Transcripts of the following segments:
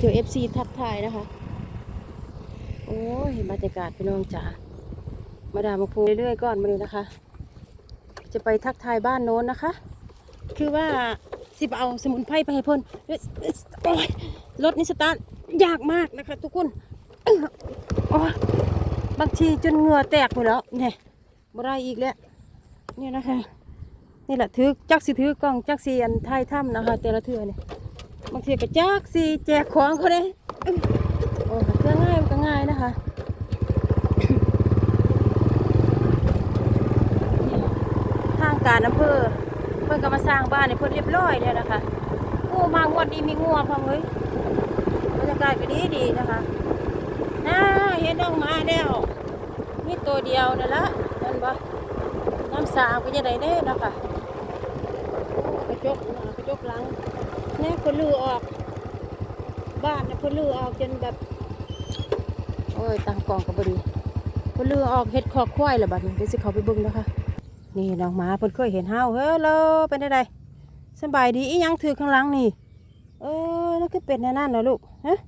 เจอเอฟซีทักทายนะคะ โอ้ยบรรยากาศพี่น้องจ๋ามาดามาพูเรื่อยๆก่อนมาเลยนะคะ จะไปทักทายบ้านโน้นนะคะ คือว่าสิบเอาสมุนไพรไปให้พ่นโอ้ยรถนี่สตาร์ยากมากนะคะ ทุกคนโอ้ยบางทีจนเหงื่อแตกหมดแล้วเนี่ยบ่ได้อีกแล้วเนี่ยนะคะ นี่แหละถือจักสิถือกล้องจักสีอันไทยถ้ำนะคะ แต่ละเทือเนี่ย บางทีก็จักสีแจกของเขาเลยโอ้ยเครื่องง่ายมันก็ง่ายนะคะทางการอำเภอเพิ่นก็มาสร้างบ้านให้เพิ่นเรียบร้อยแล้วนะคะโอ้มางวดนี้มีงัวพร้อมเฮ้ยบรรยากาศก็ดีดีนะคะน่าเห็นน้องมาแล้วมีตัวเดียวนั่นละนั่นบ่น้ำสางก็จะได้แน่นะคะกระจกน้ากระจกหลัง แน่คนลือออก บ้านเนี่ยคนลือออกจนแบบ โอ้ยตังกองกับบดีคนลือออกเห็ดคอควายและบัดนี้เดี๋ยวสิเขาไปเบิ่งนะคะนี่น้องหมาเพิ่นเคยเห็นเฮาเฮ้ยโลเป็นได้ไดสบายดีอีหยังถือข้างหลังนี่ เออนั่นคือเป็นแน่นั่นเหรอลูกฮะ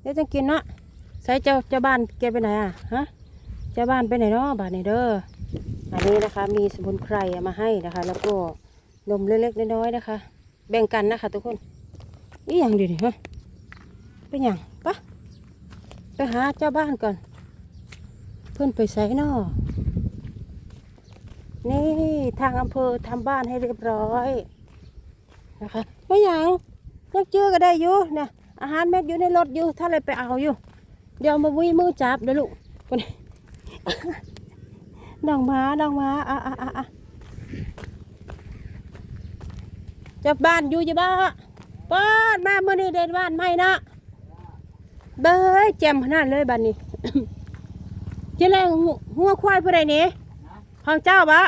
เดี๋ยวจะกินเนาะใส่เจ้าเจ้าบ้านแกไปไหนอะฮะเจ้าบ้านไปไหนเนาะบ้านไหนเด้ออันนี้นะคะมีสมุนไพรมาให้นะคะ แล้วก็นมเล็กๆน้อยๆนะคะ แบ่งกันนะคะทุกคนอีหยังดีนี่ฮะเป็นหยังปะไปหาเจ้าบ้านก่อน เพื่อนไปใส่นาะนี่ทางอำเภอทำบ้านให้เรียบร้อยนะคะไม่หยังยังเจอก็ได้อยู่นี่ยอาหารเม็ดอยู่ในรถอยู่ ถ้าอะไรไปเอาอยู่ เดี๋ยวมาวิ่มือจับเดี๋ยวลูกคนน้องมาน้องมาอะอะอะ อะจับบ้านอยู่จะบ้าป้านมาเมื่อนี้เดินบ้านไม่นะเบ้ยแจ่มขนาดเลยบ้านนี้เจ๊แรงหัวควายผู้ใดนี่ของเจ้าบะ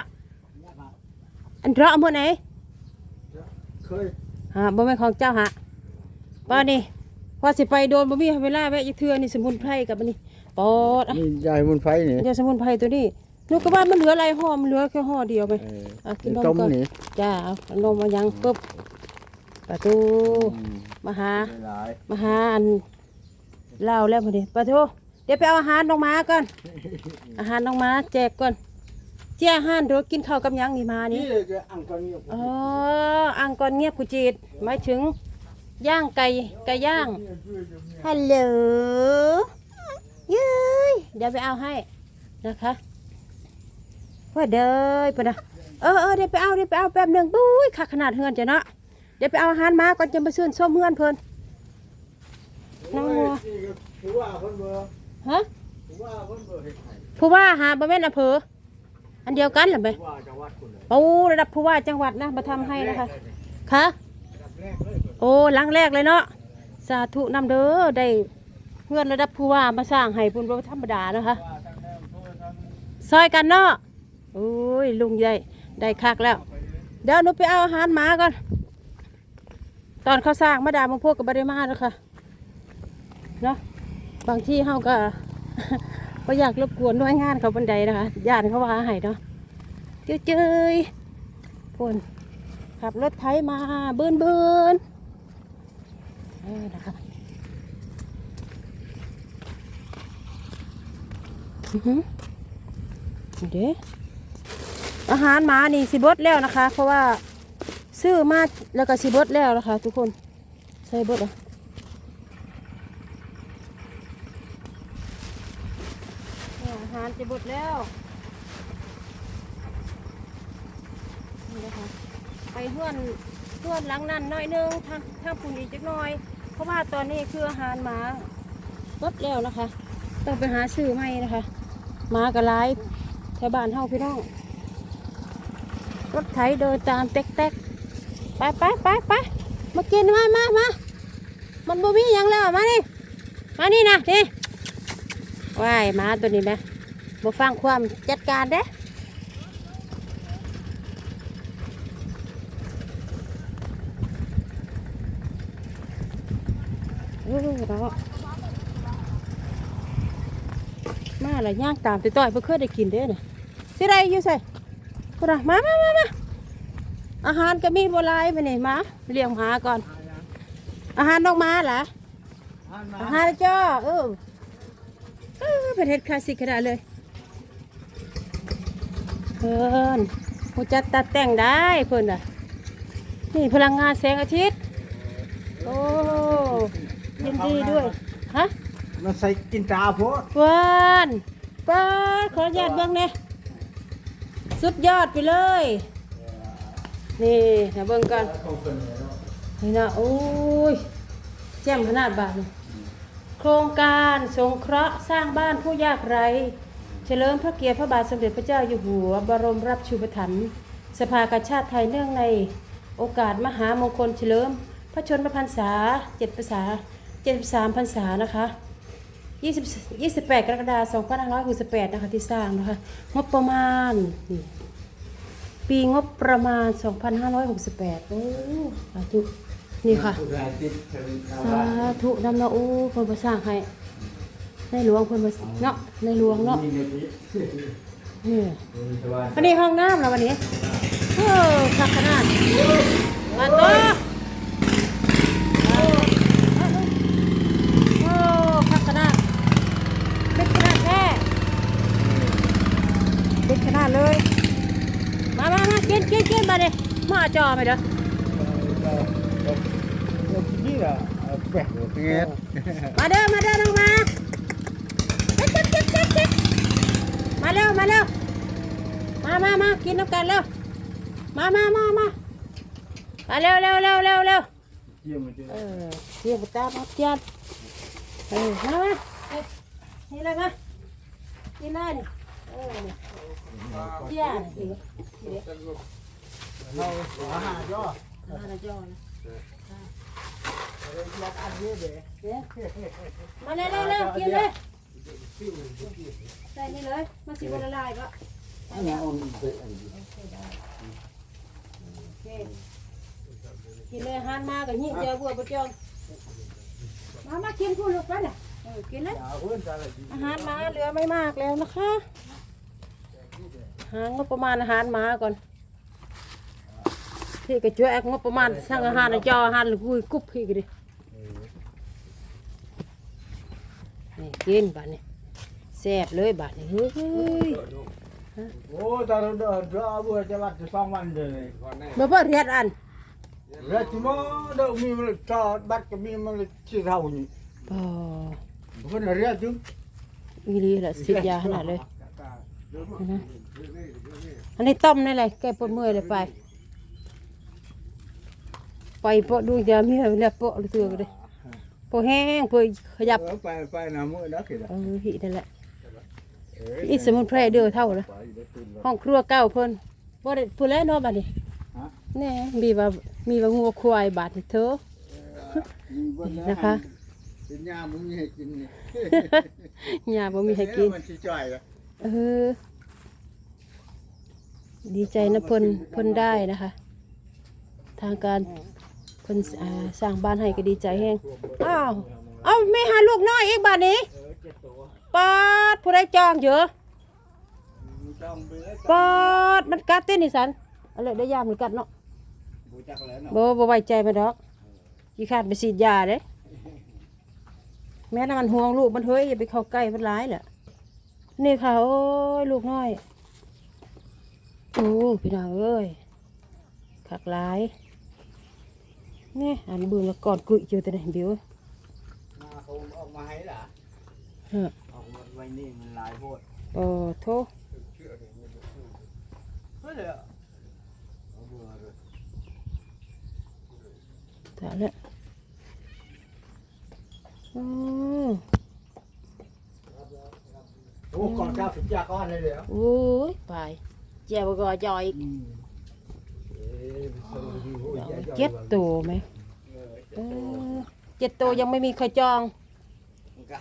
อันเราเอามื่อไหนเคยฮะบ่แม่นของเจ้าฮะป้านี่ว่าสิไปโดนบ่มีเวลาแวะอีกเทื่อนี่สมุนไพรกับอันนี้ปอดอะนี่ยายมุนไฟนี่เดี๋ยวสมุนไพรตัวนี้ ลูกก็ว่ามันเหลืออะไรห่อมันเหลือแค่ห่อเดียวไปเออเอากินนมต้มก่อนนี่จ้าเอานมมายังปุ๊บประตูอืมมาหา หลายมาหาอันเหล้าแล้วพอดีประตูเดี๋ยวไปเอาอาหารน้องหมาก่อน อาหารน้องหมาแจกก่อนเจ้าอาหารเดี๋ยวกินข้าวกับหยังนี่มานี่นี่เลยจะอังกอนี่อ๋ออังกอรเงียบกุจีดหมายถึง ย่างไก่ไก่ย่างฮัลโหลยืยเดี๋ยวไปเอาให้นะคะ ว่าเด้อปะนะเออเออเดี๋ยวไปเอาเดี๋ยวไปเอาแป๊บหนึ่งปุ้ยขาขนาดเฮือนจะเนาะเดี๋ยวไปเอาอาหารมาก่อนจะมาซื้อส้มเฮือนเพิ่นน้องัวถือว่าเพิ่นเบอร์ฮะถือว่าเพิ่นเบอร์เฮ็ดให้ผู้ว่าหาบ่แม่นอำเภออันเดียวกันเหรือไหมถือว่าจังหวัดคุณเลยโอ้ระดับผู้ว่าจังหวัดนะมาทำให้นะคะค่ะโอ้หลังแรกเลยเนาะสาธุนำเด้อได้เพื่อนระดับผู้ว่ามาสร้างให้พุ่นบ่ธรรมดานะคะซอยกันเนาะ โอ้ยลุงใหญ่ได้คักแล้ว เดี๋ยวหนูไปเอาอาหารหมาก่อน ตอนเขาสร้างมาดามมังพวกกับบริมาแล้วค่ะเนาะบางที่เขาก็ก็อยากรบกวนด้วยงานเขาบันไดนะคะญาติเขาว่าให้เนาะเจ้ยเจ้ยๆพนขับรถไถมาเบินเบินเออนะคะอือเด้ อาหารหมานี่สิบดแล้วนะคะ เพราะว่าซื้อมาแล้วก็สิบดแล้วนะคะ ทุกคนใส่บดอะอาหารจะบดแล้วนี่นะคะไปเพื่อนเพื่อนหลังนั้นน้อยนึงทางทางปุ่นอีกจักน่อย เพราะว่าตอนนี้คืออาหารหมาเบดแล้วนะคะ ต้องไปหาซื้อใหม่นะคะหมากระไรแถวบ้านเฮาพี่น้อง รถไถเดินตามเต๊กๆไปไปไปไปมากินมามามามันบ่มีหยังแล้วมานี่มานี่นะนี่ว้ายมาตัวนี้ไหมบ่ฟังความจัดการเด้เออเนาะมาและย่างตามติต่อยเพื่อเคยได้กินเด้เนี่ยสิได้อยู่ใส่ พุ่นน่ะมามามามาอาหารก็มีบัวลายไปนี่มาเลี้ยงหมาก่อน อาหารน้องหมาเหรออหันมาอาหารจ้าเออเออเป็นเฮ็ดคลาสสิกขนาดเลยเพิ่นหูจัดตัดแต่งได้เพิ่นอะนี่พลังงานแสงอาทิตย์ โอ้ยินดีด้วยฮะมันใส่กินตาโพดเพิ่นเปิ้นขออนุญาตเบิ่งแหน่ สุดยอดไปเลย นี่นะเบิ่งกันนี่นะโอ้ยแจ่มขนาดบาทนี่โครงการสงเคราะห์สร้างบ้านผู้ยากไร้เฉลิมพระเกียรติพระบาทสมเด็จพระเจ้าอยู่หัว บรมรับชูปถัมภ์สภากาชาติไทยเนื่องในโอกาสมหามงคลเฉลิม พระชนมพรรษาเจ็ดพรรษาเจ็ดสามพรรษานะคะ 20 28 กรกฎาคม2568นะคะที่สร้างนะคะงบประมาณนี่ปีงบประมาณ 2568 โอ้สาธุนี่ค่ะผู้ใดติดเชิญชาวสาบ้านธุนำเนาะโอ้เพิ่นมาสร้างให้ในหลวงเพิ่นมาเนาะในหลวงเนาะมีเงินนี้นี่มีชาวบ้านอันนี้ห้องน้ำแล้ววันนี้เออคักขนาดมาตัวโอ้คักขนาดเป็นขนาดแท้เป็นขนาดเลย มามามากิ นกินกินมาเลยมาเอจอไปเด้อมาเด้อมาเด้อน้องมาเจ๊กเจ๊กเจ๊กเจ๊กมาเร็วมาเร็วมามามากินน้ำกันเร็วมามามามามาเร็วเร็วเร็วเร็วเร็วเยี่ยมเลยเออเรียกตามาเจียนเออมามานี่เลยมากินเลยนี่เออเจียน เราอาหารย่ออาหารจอนะอยากอันนี้เด้เดี๋ยวมาเร็วเร็วกินเลยใส่นี่เลยมาสิบละลายก็อันนี้เอาไปอันนี้กินเลยอาหารมากับยิ่งเจอบัวประจองมามากินพูดลูกไปเออกินเลยอาหารมาเหลือไม่มากแล้วนะคะหางบประมาณอาหารมาก่อน พี่ก็ช่วยแอกงบประมาณสั่งอาหารในจออาหารหรือคุยกุ๊บพี่ก็ดินี่กินบาดนี่แซ่บเลยบาดนี่เฮ้ยโอ้ตาเราเดินเราบัวจะวัดจะสองวันเลยบ่เปิดเรียดอันเรื่องที่มันเดี๋ยวมีมันจอดบัตรก็มีมันชี้เท่านี้บ่เพิ่นเรียกจุ๊บอีหลีละสิบยาขนาดเลยนะอันนี้ต้มนี่เลยแกปวดเมื่อยเลยไป ไปเปาะดูจะมีอะไรเปาะเตือกเลยเปาะแห้งเปาะขยับไปไปนะมื้อนักคิดเออหีนั่นแหละอีสมุนไพรเด้อเท่าละห้องครัวเก่าเพิ่นบ่ได้พูดแล้วเนาะบัดนี้แน่มีว่ามีว่างัวควายบาดนี่เถอะนะคะเป็นยามึงมีให้กินนี่ยาบ่มีให้กินมันสิจ่อยละเออดีใจนะเพิ่นเพิ่นได้นะคะ ทางการ เพิ่นอ่าสร้างบ้านให้ก็ดีใจแฮงอ้าวเอาไม่หาลูกน้อยอีกบ้านนี้เอดตัวปาดผู้ใดจองเยอะมึงต้องไปแล้วปาดมันกัดเต้นนี่สันเอะไรได้ยามมันกัดเนาะบ่จักแล้วเนาะบ่บ่ไว้ใจมันดอกยี่ขาดไปฉีดยาเด้แม่น่ะมันห่วงลูกมันเฮ้ยอย่าไปเข้าใกล้มันร้ายแหละนี่ค่ะโอ้ยลูกน้อยโอ้พี่น้องเอ้ยขักหลาย นี่อันเบื่อแล้วก่อนกุยเจอแต่ไหนเบี้ยวมาเขาอ เจ็ดตัวไหมเออเออเจ็ดตัวยังไม่มีใครจองมันก็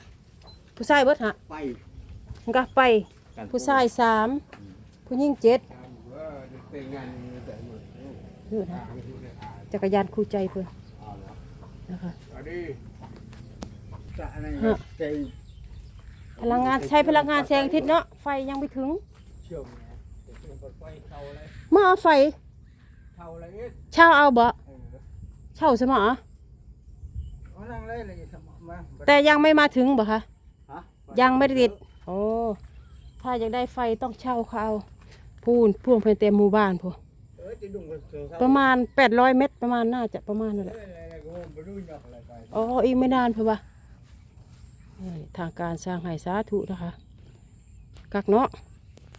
ผู้ชายเบิดฮะไปมันก็ไป ผู้ชายสามผู้หญิงเจ็ดว่าแต่งงานแต่หมดนี่นะจักรยานคู่ใจเพื่อนเอาละนะคะอันนี้จะอะไรฮะใจพลังงานใช้พลังงานแสงอาทิตย์เนาะไฟยังไม่ถึงเชื่อมไงจะเชื่อมเปิดไฟเท่าอะไรมาเอาไฟ เท่าอะไรเอ๊ะเช่าเอาบ่เออเช่าสมอเอมานั่งเลยเลยสมมาแต่ยังไม่มาถึงบ่คะฮะยังไม่ได้ติดโอ้ถ้าอยากได้ไฟต้องเช่าเขาเอาพูนพ่วงเพิ่นเต็มหมู่บ้านพูเออจะดุงกับเสือประมาณแปดร้อยเมตรประมาณน่าจะประมาณนั่นแหละ เอออะไรก็ไปดูหยอกอะไรไปอ๋อ อีกไม่นานเพื่อว่านี่ทางการสร้างให้สาธุนะคะ กักเนาะ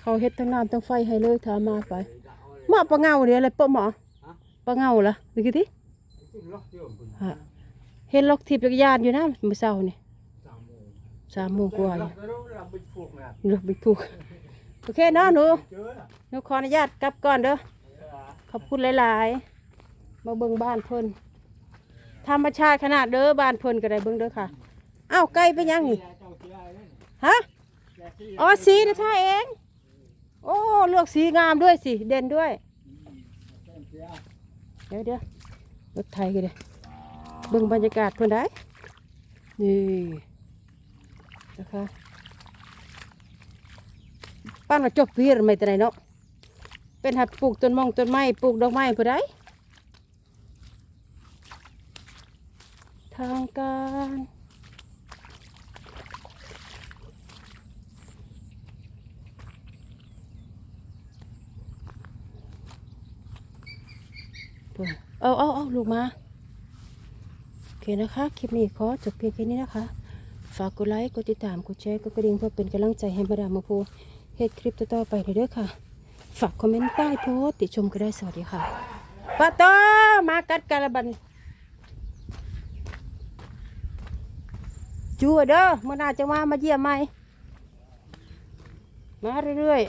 เขาเฮ็ดทั้งน้ำทั้งไฟให้เลยถามมาไป มาปะเงาเดี๋ยวอะไรปะหมอปะเงาละดูกี่ทีขึ้นล็อกเดียวคุณฮะเห็นล็อกทิพย์จักรยานอยู่นะเมื่อเช้านี่สามโมงสามโมงกว่าล็เนี่อยกแล้วเราไปพวกนะรถบรรทุกโอเคเนาะหนูเจอน่ะหนูขออนุญาตกลับก่อนเด้อขอบคุณหลาย ๆ มาเบิ่งบ้านเพิ่นธรรมชาติขนาดเด้อบ้านเพิ่นก็ได้เบิ่งเด้อค่ะอ้าวไก่เป็นยังนี่เจ้าเสียอะไรนี่ฮะแกที่อ๋อสีนะท่าเอง โอ้เลือกสีงามด้วยสิเด่นด้วย เดี๋ยวเดี๋ยวรถไทยกันเลยเบิ่งบรรยากาศเพิ่นได้นี่นะคะป้านว่าจบพี่หรือไม่แต่ไหนเนาะเป็นหัดปลูกต้นมองต้นไม้ปลูกดอกไม้ผู้ใดทางการ เพิ่นเอาเอาเอาลูกมา โอเคนะคะ คลิปนี้ขอจบเพียงแค่นี้นะคะ ฝากกดไลค์ กดติดตาม กดแชร์ กดกระดิ่งเพื่อเป็นกำลังใจให้มาดามมาพูเฮ็ดคลิปต่อๆไปเด้อค่ะ ฝากคอมเมนต์ใต้โพสต์ติชมก็ได้สวัสดีค่ะป้าโตมากัดกันละบันจัวเด้อเมื่อนาจะมามาเยี่ยมใหมมาเรื่อย